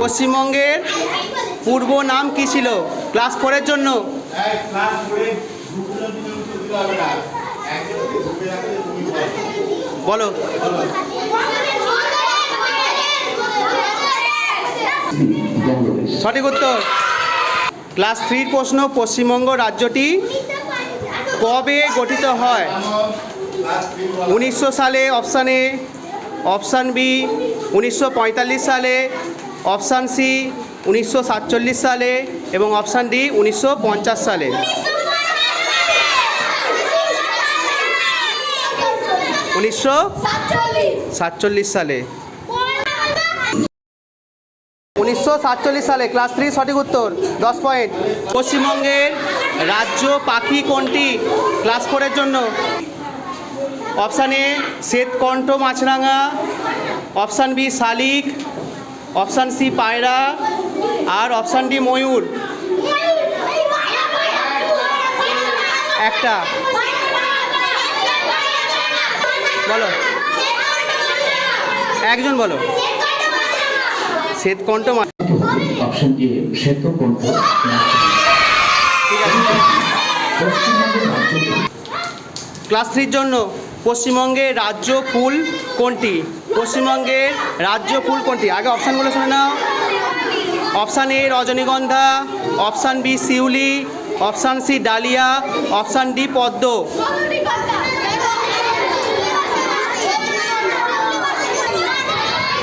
পশ্চিমবঙ্গের পূর্ব নাম কি ছিল? ক্লাস ফোরের জন্য। বলো। সঠিক উত্তর। ক্লাস থ্রির প্রশ্ন পশ্চিমবঙ্গ রাজ্যটি কবে গঠিত হয়? উনিশশো সালে অপশান অপশান বি, উনিশশো পঁয়তাল্লিশ সালে, অপশান সি, উনিশশো সাতচল্লিশ সালে এবং অপশান ডি, উনিশশো পঞ্চাশ সালে। উনিশশো সাতচল্লিশ সালে। উনিশশো সাতচল্লিশ সালে, ক্লাস থ্রি, সঠিক উত্তর, দশ পয়েন্ট। পশ্চিমবঙ্গের রাজ্য পাখি কোনটি? ক্লাস ফোরের জন্য। অপশান এ শ্বেতকণ্ঠ মাছরাঙা অপশান বি শালিক অপশান সি পায়রা আর অপশান ডি ময়ূর। একটা। বলো। একজন বলো। শ্বেতকণ্ঠ মাছ অপশন এ শ্বেত ঠিক আছে। ক্লাস থ্রির জন্য। পশ্চিমবঙ্গের রাজ্য ফুল কোনটি? পশ্চিমবঙ্গের রাজ্য ফুল কোনটি? আগে অপশানগুলো শুনে নাও। অপশান এ রজনীগন্ধা অপশান বি শিউলি option C dahlia option D পদ্ম।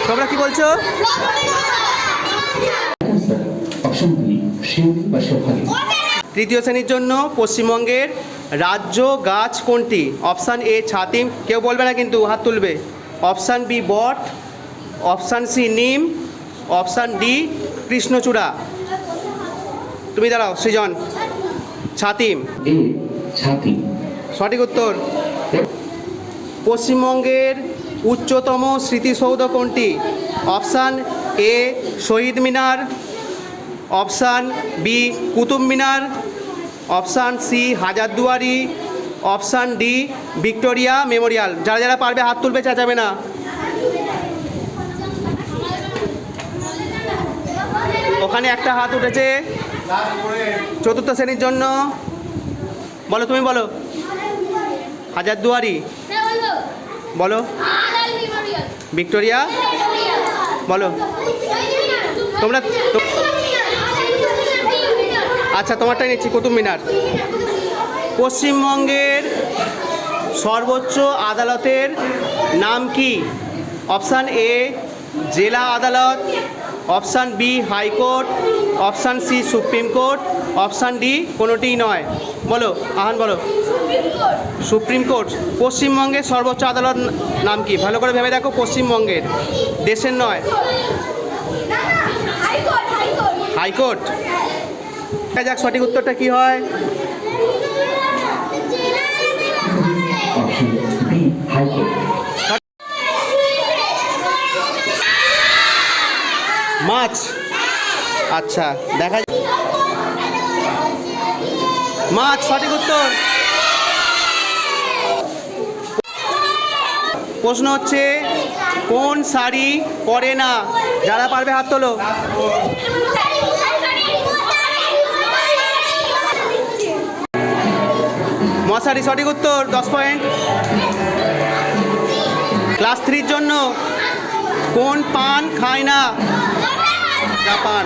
তোমরা কি বলছো? তৃতীয় শ্রেণির জন্য পশ্চিমবঙ্গের রাজ্য গাছ কোনটি? অপশান এ ছাতিম। কেউ বলবে না কিন্তু হাত তুলবে। অপশান বি বট। অপশান সি নিম। অপশান ডি কৃষ্ণচূড়া। তুমি দাঁড়াও সৃজন। ছাতিম। সঠিক উত্তর। পশ্চিমবঙ্গের উচ্চতম স্মৃতিসৌধ কোনটি? Option A Shahid Minar. Option B Qutub Minar. Option C, Hazarduari, option D, Victoria Memorial. যারা যারা পারবে হাত তুলবে, চেঁচাবে না। ওখানে একটা হাত উঠেছে চতুর্থ শ্রেণির জন্য। বলো, তুমি বলো। হাজারদুয়ারি। বলো। ভিক্টোরিয়া। বলো। তোমরা আচ্ছা তোমারটাই নিচ্ছি কুতুব মিনার পশ্চিমবঙ্গের সর্বোচ্চ আদালতের নাম কি? অপশান এ জেলা আদালত option B high court option C supreme court option D কোনোটিই নয়। বলো আহান বলো। Supreme court. পশ্চিমবঙ্গের সর্বোচ্চ আদালত নাম কি? ভালো করে ভেবে দেখো পশ্চিমবঙ্গের। দেশের নয়। হাইকোর্ট। দেখা যাক সঠিক উত্তরটা কি হয়। মাছ। আচ্ছা দেখা। মাছ, সঠিক উত্তর। প্রশ্ন হচ্ছে, কোন শাড়ি পরে না? যারা পারবে হাত তোলো। মশারি সঠিক উত্তর দশ পয়েন্ট। ক্লাস থ্রির জন্য কোন পান খায় না? জাপান।